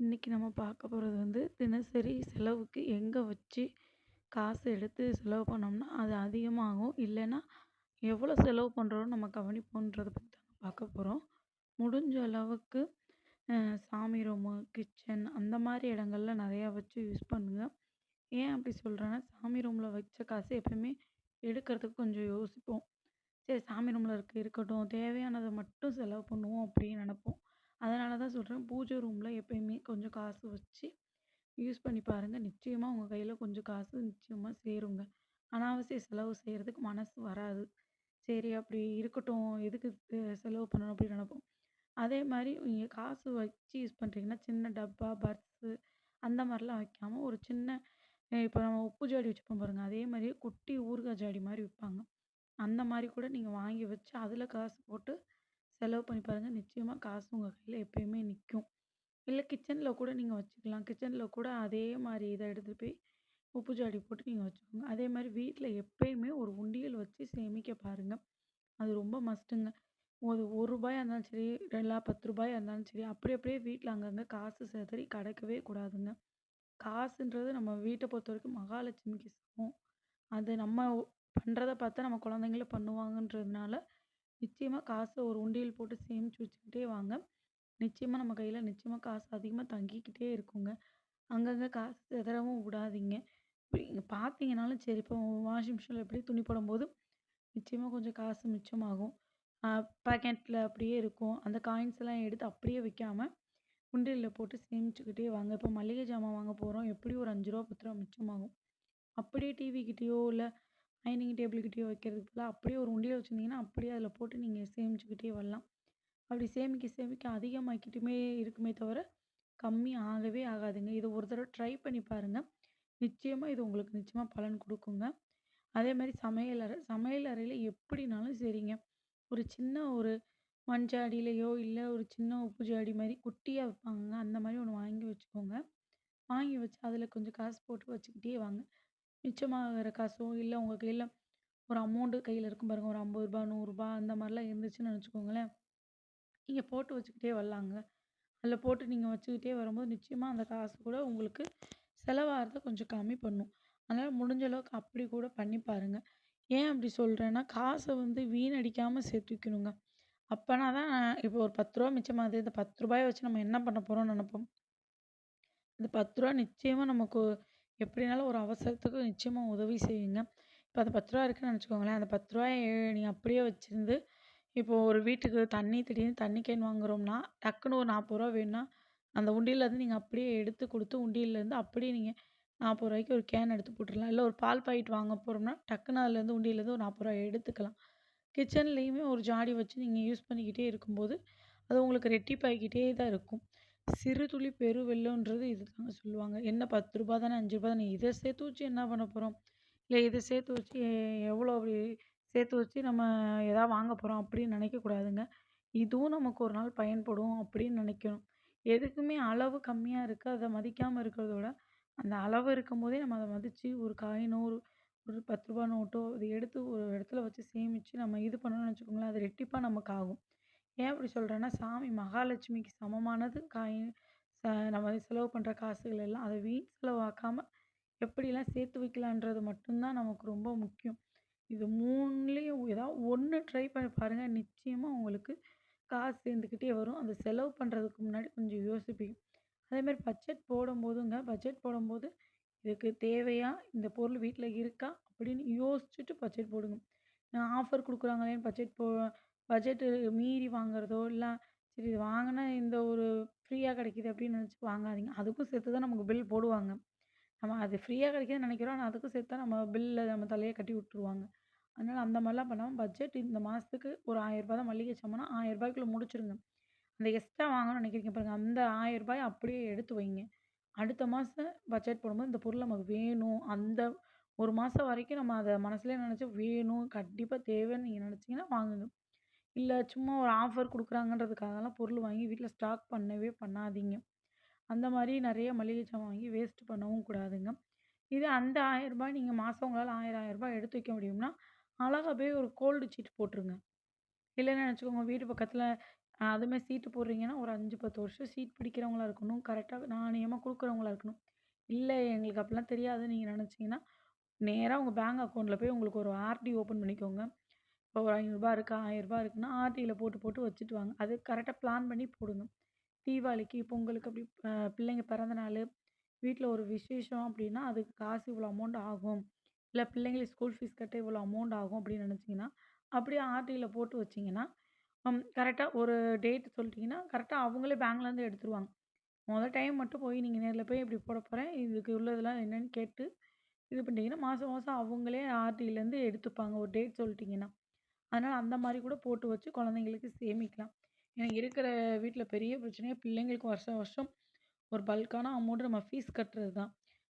இன்றைக்கி நம்ம பார்க்க போகிறது வந்து தினசரி செலவுக்கு எங்கே வச்சு காசு எடுத்து செலவு பண்ணோம்னா, அது அதிகமாகும். இல்லைன்னா, எவ்வளோ செலவு பண்ணுறோம் நம்ம கவனிப்போன்றதை பற்றி தாங்க பார்க்க போகிறோம் முடிஞ்ச அளவுக்கு சாமி ரூமு, கிச்சன் அந்த மாதிரி இடங்கள்ல நிறையா வச்சு யூஸ் பண்ணுங்கள் ஏன் அப்படி சொல்கிறேன்னா சாமி ரூமில் வச்ச காசு எப்பயுமே எடுக்கிறதுக்கு கொஞ்சம் யோசிப்போம். சரி சாமி ரூமில் இருக்க இருக்கட்டும். தேவையானதை மட்டும் செலவு பண்ணுவோம் அப்படின்னு நினப்போம் அதனால தான் சொல்கிறேன் பூஜை ரூமில் எப்பயுமே கொஞ்சம் காசு வச்சு யூஸ் பண்ணி பாருங்கள் நிச்சயமாக உங்கள் கையில் கொஞ்சம் காசு நிச்சயமாக சேருங்க. அனாவசிய செலவு செய்கிறதுக்கு மனசு வராது. சரி அப்படி இருக்கட்டும். எதுக்கு செலவு பண்ணணும் அப்படின்னு நினைப்போம் அதே மாதிரி நீங்கள் காசு வச்சு யூஸ் பண்ணுறீங்கன்னா சின்ன டப்பா, பர்ஸு அந்த மாதிரிலாம் வைக்காமல் ஒரு சின்ன இப்போ நம்ம உப்பு ஜாடி வச்சுப்போம் பாருங்கள் அதே மாதிரியே குட்டி ஊறுகாய் ஜாடி மாதிரி விற்பாங்க அந்த மாதிரி கூட நீங்கள் வாங்கி வச்சு, அதில் காசு போட்டு செலவு பண்ணி பாருங்கள் நிச்சயமாக காசு உங்கள் கையில் எப்பயுமே நிற்கும் இல்லை கிச்சனில் கூட நீங்கள் வச்சுக்கலாம். கிச்சனில் கூட அதே மாதிரி இதை எடுத்துகிட்டு போய் உப்பு ஜாடி போட்டு நீங்கள் வச்சுக்கோங்க. அதே மாதிரி வீட்டில் எப்பயுமே ஒரு உண்டியல் வச்சு சேமிக்க பாருங்க. அது ரொம்ப மஸ்ட்டுங்க. ஒரு ஒரு ரூபாயாக இருந்தாலும் சரி, ரெண்டா பத்து ரூபாயாக இருந்தாலும் சரி, அப்படி அப்படியே வீட்டில் அங்கங்கே காசு சிதறி கிடக்கவே கூடாதுங்க. காசுன்றது நம்ம வீட்டை பொறுத்த வரைக்கும் மகாலட்சுமிக்கு சமம். அது நம்ம பண்ணுறத பார்த்தா நம்ம குழந்தைங்களும் பண்ணுவாங்கன்றதுனால, நிச்சயமாக காசை ஒரு உண்டியல் போட்டு சேமிச்சு வச்சுக்கிட்டே வாங்க. நிச்சயமாக நம்ம கையில் நிச்சயமாக காசு அதிகமாக தங்கிக்கிட்டே இருக்குங்க. அங்கங்கே காசு சிதறவும் விடாதீங்க. இப்ப பார்த்தீங்கனாலும் சரி, இப்போ வாஷிங் மிஷினில் எப்படி துணி போடும்போது, நிச்சயமாக கொஞ்சம் காசு மிச்சமாகும். பேக்கெட்டில் அப்படியே இருக்கும். அந்த காயின்ஸ்லாம் எடுத்து அப்படியே வைக்காமல் உண்டியலில் போட்டு சேமிச்சுக்கிட்டே வாங்க. இப்போ மளிகை ஜாமான் வாங்க போகிறோம் எப்படியும் ஒரு அஞ்சு ரூபா பத்து ரூபா மிச்சமாகும். அப்படியே டிவி இல்லை டைனிங் டேபிள்கிட்டயோ வைக்கிறதுக்கு பதிலா, அப்படியே ஒரு உண்டியல் வச்சுருந்தீங்கன்னா அப்படியே அதில் போட்டு நீங்கள் சேமிச்சுக்கிட்டே வரலாம். அப்படி சேமிக்க சேமிக்க அதிகமாக்கிட்டுமே இருக்குமே தவிர, கம்மி ஆகவே ஆகாதுங்க. இதை ஒரு தடவை ட்ரை பண்ணி பாருங்கள் நிச்சயமாக இது உங்களுக்கு நிச்சயமாக பலன் கொடுக்குங்க அதே மாதிரி சமையல் அறை, சமையல் அறையில் எப்படினாலும் சரிங்க. ஒரு சின்ன ஒரு மண் ஜாடியிலையோ இல்லை ஒரு சின்ன உப்பு ஜாடி மாதிரி குட்டியாக வைப்பாங்க அந்த மாதிரி ஒன்று வாங்கி வச்சுக்கோங்க. வாங்கி வச்சு அதில் கொஞ்சம் காசு போட்டு வச்சுக்கிட்டே வாங்க. மிச்சமாகிற காசோ, இல்லை உங்கள் கையில் ஒரு அமௌண்ட்டு கையில் இருக்கும் பாருங்கள் ஒரு ஐம்பது ரூபா நூறுரூபா அந்த மாதிரிலாம் இருந்துச்சுன்னு வச்சுக்கோங்களேன். நீங்கள் போட்டு வச்சுக்கிட்டே வரலாங்க. அதில் போட்டு நீங்கள் வச்சுக்கிட்டே வரும்போது, நிச்சயமாக அந்த காசு கூட உங்களுக்கு செலவாகிறத கொஞ்சம் கம்மி பண்ணும். அதனால் முடிஞ்ச அளவுக்கு அப்படி கூட பண்ணி பாருங்கள் ஏன் அப்படி சொல்கிறேன்னா காசை வந்து வீணடிக்காமல் சேர்த்து வைக்கணுங்க. அப்போனா தான் இப்போ ஒரு பத்து ரூபா மிச்சமாகுது. இந்த பத்து ரூபாயை வச்சு நம்ம என்ன பண்ண போகிறோம்னு நினைப்போம் இந்த பத்து ரூபா நிச்சயமாக நமக்கு எப்படினாலும் ஒரு அவசரத்துக்கு நிச்சயமாக உதவி செய்யுங்க. இப்போ அது பத்து ரூபா இருக்குன்னு நினச்சிக்கோங்களேன் அந்த பத்து 10 அப்படியே வச்சுருந்து இப்போ ஒரு வீட்டுக்கு தண்ணி திடீர்னு தண்ணி கேன் வாங்குறோம்னா, டக்குனு ஒரு நாற்பது ரூபா வேணும்னா, அந்த உண்டியல்லேருந்து நீங்கள் அப்படியே எடுத்து கொடுத்து உண்டியல்லேருந்து அப்படியே நீங்கள் நாற்பது ரூபாய்க்கு ஒரு கேன் எடுத்து போட்டுடலாம் இல்லை ஒரு பால் பாக்கெட் வாங்க போகிறோம்னா டக்குன்னு அதுலேருந்து உண்டியல்லேருந்து ஒரு நாற்பது ரூபா எடுத்துக்கலாம். கிச்சன்லேயுமே ஒரு ஜாடி வச்சு நீங்கள் யூஸ் பண்ணிக்கிட்டே இருக்கும்போது, அது உங்களுக்கு ரெட்டிப்பாகிக்கிட்டே தான் இருக்கும். சிறு துளி பெருவெள்ளம்ன்றது இதுதாங்க சொல்லுவாங்க. என்ன ரூ. 10 தானே, ரூ. 5 தானே இத சேர்த்து வச்சு என்ன பண்ண போறோம்? இல்ல இத சேர்த்து வச்சு எவ்வளோ அப்படி சேர்த்து வச்சு நம்ம எதாவது வாங்க போறோம் அப்படின்னு நினைக்கக்கூடாதுங்க. இதுவும் நமக்கு ஒரு நாள் பயன்படும் அப்படின்னு நினைக்கணும். எதுக்குமே அளவு கம்மியா இருக்கு. அத மதிக்காம இருக்கிறத விட, அந்த அளவு இருக்கும்போதே நம்ம அத மதிச்சு ஒரு காயினோ, ஒரு ஒரு ரூ. 10 நோட்டோ அத எடுத்து ஒரு இடத்துல வச்சு சேமிச்சு நம்ம இது பண்ணோம்னு வச்சுக்கோங்களேன், அது ரெட்டிப்பா நமக்கு ஆகும். ஏன் அப்படி சொல்கிறேன்னா சாமி மகாலட்சுமிக்கு சமமானது காயின் ச நம்ம செலவு பண்ணுற காசுகள் எல்லாம். அதை வீண் செலவாக்காமல் எப்படிலாம் சேர்த்து வைக்கலான்றது மட்டும்தான் நமக்கு ரொம்ப முக்கியம். இது மூணுலேயும் ஏதாவது ஒன்று ட்ரை பண்ணி பாருங்கள் நிச்சயமாக உங்களுக்கு காசு சேர்ந்துக்கிட்டே வரும். அந்த செலவு பண்ணுறதுக்கு முன்னாடி கொஞ்சம் யோசிப்பீங்க. அதேமாரி பட்ஜெட் போடும்போதுங்க, பட்ஜெட் போடும்போது இதுக்கு தேவையா? இந்த பொருள் வீட்டில் இருக்கா? அப்படின்னு யோசிச்சுட்டு பட்ஜெட் போடுங்க. ஆஃபர் கொடுக்குறாங்களேன்னு பட்ஜெட் போ பட்ஜெட்டு மீறி வாங்குறதோ, இல்லை சரி இது வாங்கினா இந்த ஒரு ஃப்ரீயாக கிடைக்கிது அப்படின்னு நினச்சி வாங்காதீங்க. அதுக்கும் சேர்த்து தான் நமக்கு பில் போடுவாங்க. நம்ம அது ஃப்ரீயாக கிடைக்குதுன்னு நினைக்கிறோம். ஆனால் அதுக்கும் சேர்த்து தான் நம்ம பில்ல நம்ம தலையை கட்டி விட்டுருவாங்க. அதனால் அந்த மாதிரிலாம் பண்ணாம பட்ஜெட் இந்த மாதத்துக்கு ஒரு ரூ. 1000 தான் மளிகை சாமான்னா, ரூ. 1000க்குள்ள முடிச்சுருங்க. அந்த எக்ஸ்ட்ரா வாங்கணும்னு நினைக்கிறீங்க பாருங்கள் அந்த ரூ. 1000 அப்படியே எடுத்து வைங்க. அடுத்த மாதம் பட்ஜெட் போடும்போது இந்த பொருள் நமக்கு வேணும். அந்த ஒரு மாதம் வரைக்கும் நம்ம அதை மனசுலேயே நினச்சி வேணும், கண்டிப்பாக தேவைன்னு நீங்கள் நினச்சிங்கன்னா வாங்குங்க. இல்லை சும்மா ஒரு ஆஃபர் கொடுக்குறாங்கன்றதுக்காகலாம் பொருள் வாங்கி வீட்டில் ஸ்டாக் பண்ணவே பண்ணாதீங்க. அந்த மாதிரி நிறைய மளிகை சாமான் வாங்கி வேஸ்ட் பண்ணவும் கூடாதுங்க. இதே அந்த ரூ. 1000 நீங்க மாசம் உங்களால ரூ. 1000, ரூ. 1000 எடுத்து வைக்க முடியும்னா, அழகாக போய் ஒரு கோல்டு சீட்டு போட்டுருங்க. இல்லைன்னு நினச்சிக்கோங்க வீட்டு பக்கத்தில் அதுமாரி சீட்டு போடுறீங்கன்னா, ஒரு 5, 10 வருஷம் சீட் பிடிக்கிறவங்களா இருக்கணும். கரெக்டாக நாணயமாக கொடுக்குறவங்களா இருக்கணும். இல்லை எங்களுக்கு அப்படிலாம் தெரியாதுன்னு நீங்கள் நினச்சிங்கன்னா நேராக உங்கள் பேங்க் அக்கௌண்ட்டில் போய் உங்களுக்கு ஒரு ஆர்டி ஓப்பன் பண்ணிக்கோங்க. இப்போ ஒரு ஐநூறுரூபா இருக்கா, ரூ. 1000 இருக்குன்னா, ஆர்டியில் போட்டு போட்டு வச்சுட்டு வாங்க. அது கரெக்டாக பிளான் பண்ணி போடணும் தீபாவளிக்கு, பொங்கலுக்கு அப்படி பிள்ளைங்க பிறந்த வீட்டில் ஒரு விசேஷம் அப்படின்னா, அதுக்கு காசு இவ்வளோ அமௌண்ட் ஆகும். இல்லை பிள்ளைங்களுக்கு ஸ்கூல் ஃபீஸ் கட்ட இவ்வளோ அமௌண்ட் ஆகும் அப்படின்னு நினச்சிங்கன்னா அப்படியே ஆர்டியில் போட்டு வச்சீங்கன்னா, கரெக்டாக ஒரு டேட் சொல்லிட்டிங்கன்னா கரெக்டாக அவங்களே பேங்க்லேருந்து எடுத்துருவாங்க. முதல் டைம் மட்டும் போய் நீங்கள் நேரில் போய் இப்படி போட போகிறேன் இதுக்கு உள்ளதெல்லாம் என்னென்னு கேட்டு, இது பண்ணிட்டீங்கன்னா, மாதம் மாதம் அவங்களே ஆர்டியிலேருந்து எடுத்துப்பாங்க. ஒரு டேட் சொல்லிட்டிங்கன்னா அதனால் அந்த மாதிரி கூட போட்டு வச்சு குழந்தைங்களுக்கு சேமிக்கலாம். ஏன்னா இருக்கிற வீட்டில் பெரிய பிரச்சனையே பிள்ளைங்களுக்கு வருஷம் வருஷம் ஒரு பல்க்கான அமௌண்ட் நம்ம ஃபீஸ் கட்டுறது தான்.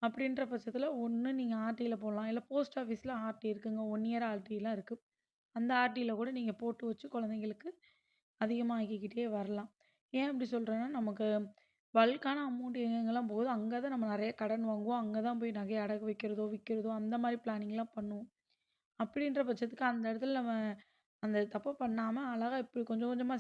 அப்படின்ற பட்சத்தில் ஒன்று நீங்கள் ஆர்டியில் போடலாம். இல்லை போஸ்ட் ஆஃபீஸில் ஆர்டி இருக்குங்க. ஒன் இயர் ஆர்டிலாம் இருக்குது அந்த ஆர்டியில் கூட நீங்கள் போட்டு வச்சு குழந்தைங்களுக்கு அதிகமாகிக்கிட்டே வரலாம். ஏன் அப்படி சொல்கிறேன்னா நமக்கு பல்க்கான அமௌண்ட் எங்கெங்கெல்லாம் போகுதோ, அங்கே தான் நம்ம நிறைய கடன் வாங்குவோம். அங்கே தான் போய் நகையை அடகு வைக்கிறதோ, விற்கிறதோ அந்த மாதிரி பிளானிங்லாம் பண்ணுவோம். அப்படின்ற பட்சத்துக்கு அந்த இடத்துல நம்ம அந்த தப்பை பண்ணாமல் அழகா இப்படி கொஞ்சம் கொஞ்சமாக